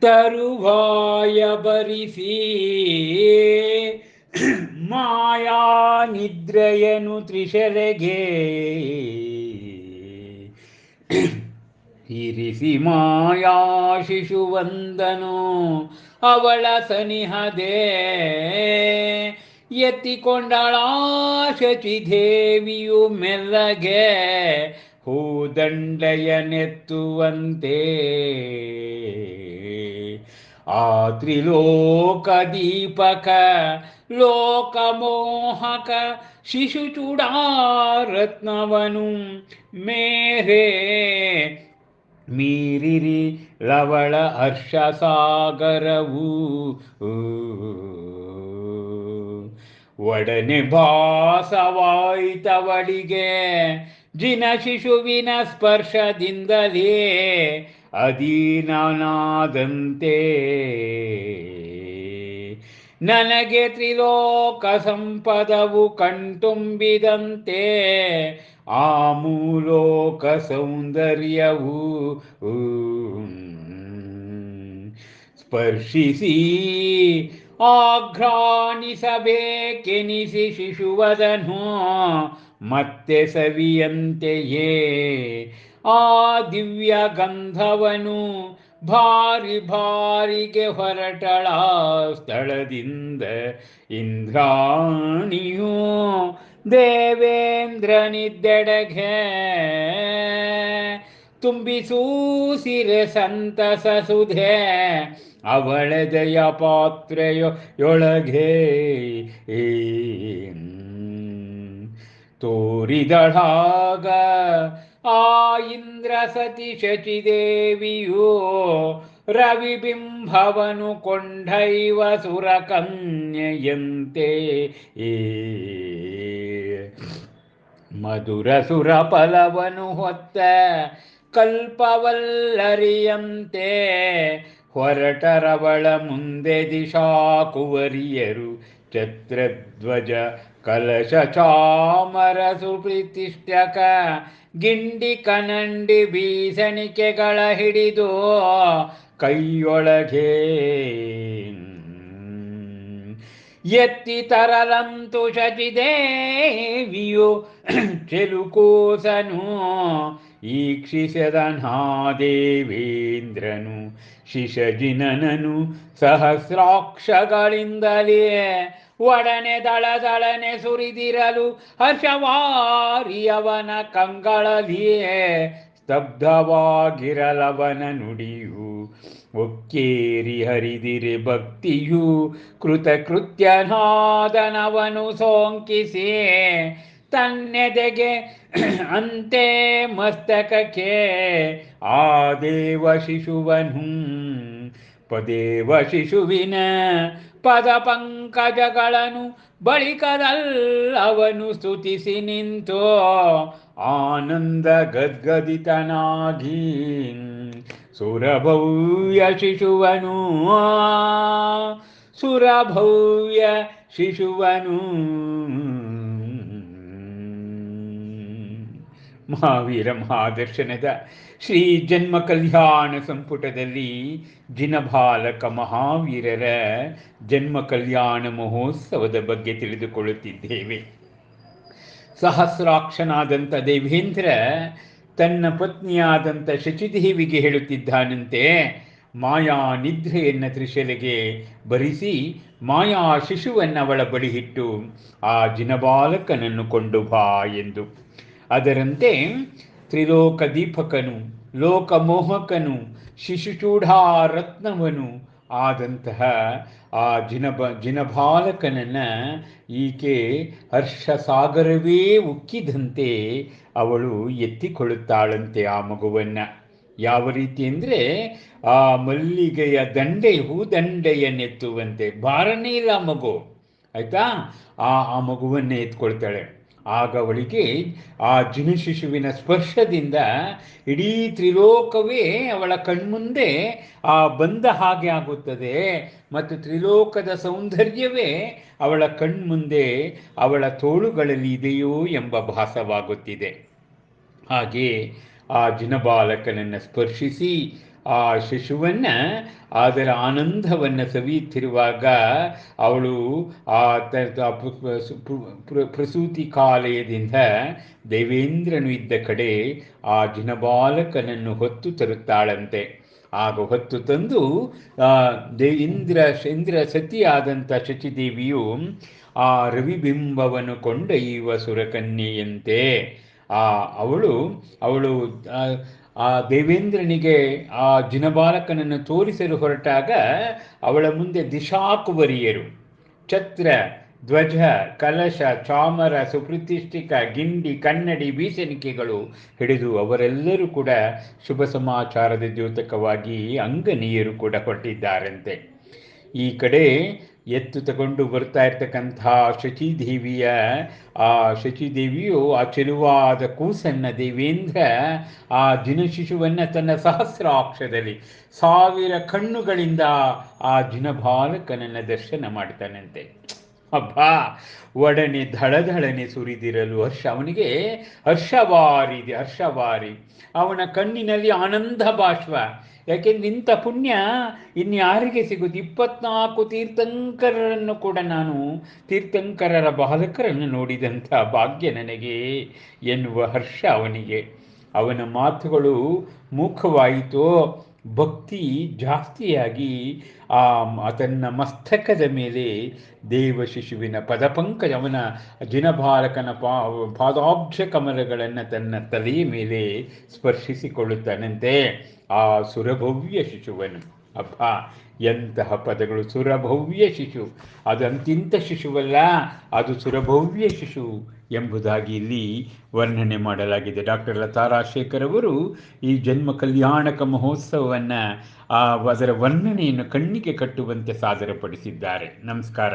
ತರುವಾಯ ಬರಿಸಿ. ಮಾಯಾ ನಿದ್ರೆಯನು ತ್ರಿಶರೆಗೆ. ಇರಿಸಿ ಮಾಯಾ ಶಿಶುವಂದನು ಅವಳ ಸನಿಹದೆ. ಎತ್ತಿಕೊಂಡಳ ಶಚಿದೇವಿಯು ಮೆಲ್ಲಗೆ. ಹೂದಂಡೆಯನೆತ್ತುವಂತೆ ಆ ತ್ರಿಲೋಕ ದೀಪಕ ಲೋಕಮೋಹಕ ಶಿಶುಚೂಡಾರತ್ನವನು ಮೇರೆ ಮೀರಿರಿ ಲವಳ ಹರ್ಷ ಸಾಗರವು ಒಡನೆ ಭಾಸವಾಯಿತವಳಿಗೆ, ಜಿನ ಶಿಶುವಿನ ಸ್ಪರ್ಶದಿಂದಲೇ ಅಧೀನನಾದಂತೆ. ನನಗೆ ತ್ರಿಲೋಕ ಸಂಪದವು ಕಣ್ತುಂಬಿದಂತೆ ಆ ಮೂಲೋಕ ಸೌಂದರ್ಯವು ಸ್ಪರ್ಶಿಸಿ ಆಘ್ರಾಣಿಸಬೇಕೆನಿಸಿ ಶಿಶುವದನು ಮತ್ತೆ ಸವಿಯಂತೆಯೇ. ಆ ದಿವ್ಯ ಗಂಧವನು ಭಾರಿ ಭಾರಿಗೆ ಹೊರಟಳ ಸ್ಥಳದಿಂದ. ಇಂದ್ರಾಣಿಯು ದೇವೇಂದ್ರನಿದ್ದೆಡೆಗೆ ತುಂಬಿಸೂಸಿರೆ ಸಂತಸ ಸುಧೆ, ಅವಳ ಜಯ ಪಾತ್ರೆಯೊಳಗೆ ತೋರಿದಳಾಗ ಆ ಇಂದ್ರ ಸತಿ ಶಚಿದೇವಿಯು ರವಿಬಿಂಬವನು ಕೊಂಡೈವ ಸುರಕನ್ಯೆಯಂತೆ. ಏ ಮಧುರ ಸುರ ಫಲವನು ಹೊತ್ತ ಕಲ್ಪವಲ್ಲರಿಯಂತೆ. ಹೊರಟರವಳ ಮುಂದೆ ದಿಶಾಕುವರಿಯರು ಛತ್ರಧ್ವಜ ಕಲಶ ಚಾಮರ ಸುಪ್ರತಿಷ್ಠಕ ಗಿಂಡಿ ಕನಂಡಿ ಬೀಸಣಿಕೆಗಳ ಹಿಡಿದು ಕೈಯೊಳಗೆ ಎತ್ತಿ ತರಲಂತು ಶಚಿದೇವಿಯು ಚೆಲುಕೋಸನು ಈಕ್ಷಿಸದನಾದೇವೇಂದ್ರನು ಶಿಶಜಿನನನು ಸಹಸ್ರಾಕ್ಷಗಳಿಂದಲೇ ಒಡನೆ ದಳ ದಳನೆ ಸುರಿದಿರಲು ಹರ್ಷವಾರಿಯವನ ಕಂಗಳಲಿಯೇ ಸ್ತಬ್ಧವಾಗಿರಲವನ ನುಡಿಯು. ಒಕ್ಕೇರಿ ಹರಿದಿರೆ ಭಕ್ತಿಯು ಕೃತಕೃತ್ಯನಾದನವನು ಸೋಂಕಿಸಿ ತನ್ನೆದೆಗೆ ಅಂತೆ ಮಸ್ತಕಕ್ಕೆ ಆ ದೇವ ಶಿಶುವನು. ಪದೇವ ಶಿಶುವಿನ ಪದ ಪಂಕಜಗಳನ್ನು ಬಳಿಕದಲ್ಲವನು ಸ್ತುತಿಸಿ ನಿಂತೋ ಆನಂದ ಗದ್ಗದಿತನಾಗಿ ಸುರಭವ್ಯ ಶಿಶುವನು. ಸುರಭವ್ಯ ಶಿಶುವನು. ಮಹಾವೀರ ಮಹಾದರ್ಶನದ ಶ್ರೀ ಜನ್ಮ ಕಲ್ಯಾಣ ಸಂಪುಟದಲ್ಲಿ ಜಿನಬಾಲಕ ಮಹಾವೀರರ ಜನ್ಮ ಕಲ್ಯಾಣ ಮಹೋತ್ಸವದ ಬಗ್ಗೆ ತಿಳಿದುಕೊಳ್ಳುತ್ತಿದ್ದೇವೆ. ಸಹಸ್ರಾಕ್ಷನಾದಂಥ ದೇವೇಂದ್ರ ತನ್ನ ಪತ್ನಿಯಾದಂಥ ಶಚಿದೇವಿಗೆ ಹೇಳುತ್ತಿದ್ದಾನಂತೆ, ಮಾಯಾ ನಿದ್ರೆಯನ್ನು ತ್ರಿಶಲೆಗೆ ಬರಿಸಿ ಮಾಯಾ ಶಿಶುವನ್ನು ಅವಳ ಬಳಿ ಇಟ್ಟು, ಆ ಜಿನಬಾಲಕನನ್ನು ಕೊಂಡು ಬಾ ಎಂದು. ಅದರಂತೆ ತ್ರಿಲೋಕ ದೀಪಕನು ಲೋಕಮೋಹಕನು, ಶಿಶುಚೂಢಾರತ್ನವನು ಆದಂತಹ ಆ ಜಿನಬ, ಜಿನಬಾಲಕನನ್ನ ಈಕೆ ಹರ್ಷಸಾಗರವೇ ಉಕ್ಕಿದಂತೆ ಅವಳು ಎತ್ತಿಕೊಳ್ಳುತ್ತಾಳಂತೆ ಆ ಮಗುವನ್ನು. ಯಾವ ರೀತಿ ಅಂದರೆ ಆ ಮಲ್ಲಿಗೆಯ ದಂಡೆ ಹೂದಂಡೆಯನ್ನೆತ್ತುವಂತೆ ಭಾರನೇ ಇಲ್ಲ ಮಗು, ಆಯಿತಾ? ಆ ಆ ಮಗುವನ್ನೇ ಎತ್ಕೊಳ್ತಾಳೆ. ಆಗ ಅವಳಿಗೆ ಆ ಜಿನ ಶಿಶುವಿನ ಸ್ಪರ್ಶದಿಂದ ಇಡೀ ತ್ರಿಲೋಕವೇ ಅವಳ ಕಣ್ಮುಂದೆ ಆ ಬಂದ ಹಾಗೆ ಆಗುತ್ತದೆ. ಮತ್ತು ತ್ರಿಲೋಕದ ಸೌಂದರ್ಯವೇ ಅವಳ ಕಣ್ಮುಂದೆ ಅವಳ ತೋಳುಗಳಲ್ಲಿ ಇದೆಯೋ ಎಂಬ ಭಾಸವಾಗುತ್ತಿದೆ. ಹಾಗೆ ಆ ಜಿನಬಾಲಕನನ್ನು ಸ್ಪರ್ಶಿಸಿ ಆ ಶಿಶುವನ್ನ ಅದರ ಆನಂದವನ್ನು ಸವಿಯುತ್ತಿರುವಾಗ ಅವಳು ಆ ಪ್ರಸೂತಿ ಕಾಲಯದಿಂದ ದೇವೇಂದ್ರನು ಇದ್ದ ಕಡೆ ಆ ಜಿನಬಾಲಕನನ್ನು ಹೊತ್ತು ತರುತ್ತಾಳಂತೆ. ಆಗ ಹೊತ್ತು ತಂದು ದೇ, ಇಂದ್ರ ಇಂದ್ರ ಸತಿಯಾದಂಥ ಶಚಿದೇವಿಯು ಆ ರವಿಬಿಂಬವನ್ನು ಕೊಂಡೊಯ್ಯುವ ಸುರಕನ್ಯೆಯಂತೆ. ಆ, ಅವಳು ಅವಳು ಆ, ದೇವೇಂದ್ರನಿಗೆ ಆ ಜಿನಬಾಲಕನನ್ನು ತೋರಿಸಲು ಹೊರಟಾಗ ಅವಳ ಮುಂದೆ ದಿಶಾಕುವರಿಯರು. ಛತ್ರ ಧ್ವಜ ಕಲಶ ಚಾಮರ ಸುಪ್ರತಿಷ್ಠಿಕ ಗಿಂಡಿ ಕನ್ನಡಿ ಬೀಸಣಿಕೆಗಳು ಹಿಡಿದು ಅವರೆಲ್ಲರೂ ಕೂಡ ಶುಭ ಸಮಾಚಾರದ ದ್ಯೋತಕವಾಗಿ ಅಂಗನೀಯರು ಕೂಡ ಹೊರಟಿದ್ದಾರಂತೆ ಈ ಕಡೆ ಎತ್ತು ತಗೊಂಡು ಬರ್ತಾ ಇರ್ತಕ್ಕಂಥ ಶಚಿದೇವಿಯ, ಆ ಶಚಿದೇವಿಯು ಆ ಚೆಲುವಾದ ಕೂಸನ್ನ ದೇವೇಂದ್ರ ಆ ದಿನಶಿಶುವನ್ನ ತನ್ನ ಸಹಸ್ರಾಕ್ಷದಲ್ಲಿ ಸಾವಿರ ಕಣ್ಣುಗಳಿಂದ ಆ ಜಿನಬಾಲಕನನ್ನ ದರ್ಶನ ಮಾಡ್ತಾನಂತೆ ಅಬ್ಬಾ! ಒಡನೆ ಧಳಧಳನೆ ಸುರಿದಿರಲು ಹರ್ಷ. ಅವನಿಗೆ ಹರ್ಷವಾರಿದೆ ಹರ್ಷವಾರಿ. ಅವನ ಕಣ್ಣಿನಲ್ಲಿ ಆನಂದ ಬಾಷ್ಪ. ಯಾಕೆಂದ್ರೆ ಇಂಥ ಪುಣ್ಯ ಇನ್ಯಾರಿಗೆ ಸಿಗುದು ಇಪ್ಪತ್ನಾಲ್ಕು ತೀರ್ಥಂಕರರನ್ನು ಕೂಡ ನಾನು ತೀರ್ಥಂಕರರ ಬಾಲಕರನ್ನು ನೋಡಿದಂಥ ಭಾಗ್ಯ ನನಗೆ ಎನ್ನುವ ಹರ್ಷ ಅವನಿಗೆ. ಅವನ ಮಾತುಗಳು ಮುಖವಾಯಿತೋ ಭಕ್ತಿ ಜಾಸ್ತಿಯಾಗಿ, ಆ, ತನ್ನ ಮಸ್ತಕದ ಮೇಲೆ ದೇವ ಶಿಶುವಿನ ಪದಪಂಕಜ ಅವನ ಜಿನಬಾಲಕನ ಪಾ, ಪಾದಾಬ್ಜ ಕಮಲಗಳನ್ನು ತನ್ನ ತಲೆಯ ಮೇಲೆ ಸ್ಪರ್ಶಿಸಿಕೊಳ್ಳುತ್ತಾನಂತೆ ಆ ಸುರಭವ್ಯ ಶಿಶುವನು. ಅಬ್ಬ ಎಂತಹ ಪದಗಳು ಸುರಭವ್ಯ ಶಿಶು. ಅದು ಅಂತಿಂತ ಶಿಶುವಲ್ಲ, ಅದು ಸುರಭವ್ಯ ಶಿಶು ಎಂಬುದಾಗಿ ಇಲ್ಲಿ ವರ್ಣನೆ ಮಾಡಲಾಗಿದೆ. ಡಾಕ್ಟರ್ ಲತಾ ರಾಜಶೇಖರ್ ಅವರು ಈ ಜನ್ಮ ಕಲ್ಯಾಣಕ ಮಹೋತ್ಸವವನ್ನು ಅದರ ವರ್ಣನೆಯನ್ನು ಕಣ್ಣಿಗೆ ಕಟ್ಟುವಂತೆ ಸಾದರಪಡಿಸಿದ್ದಾರೆ. ನಮಸ್ಕಾರ.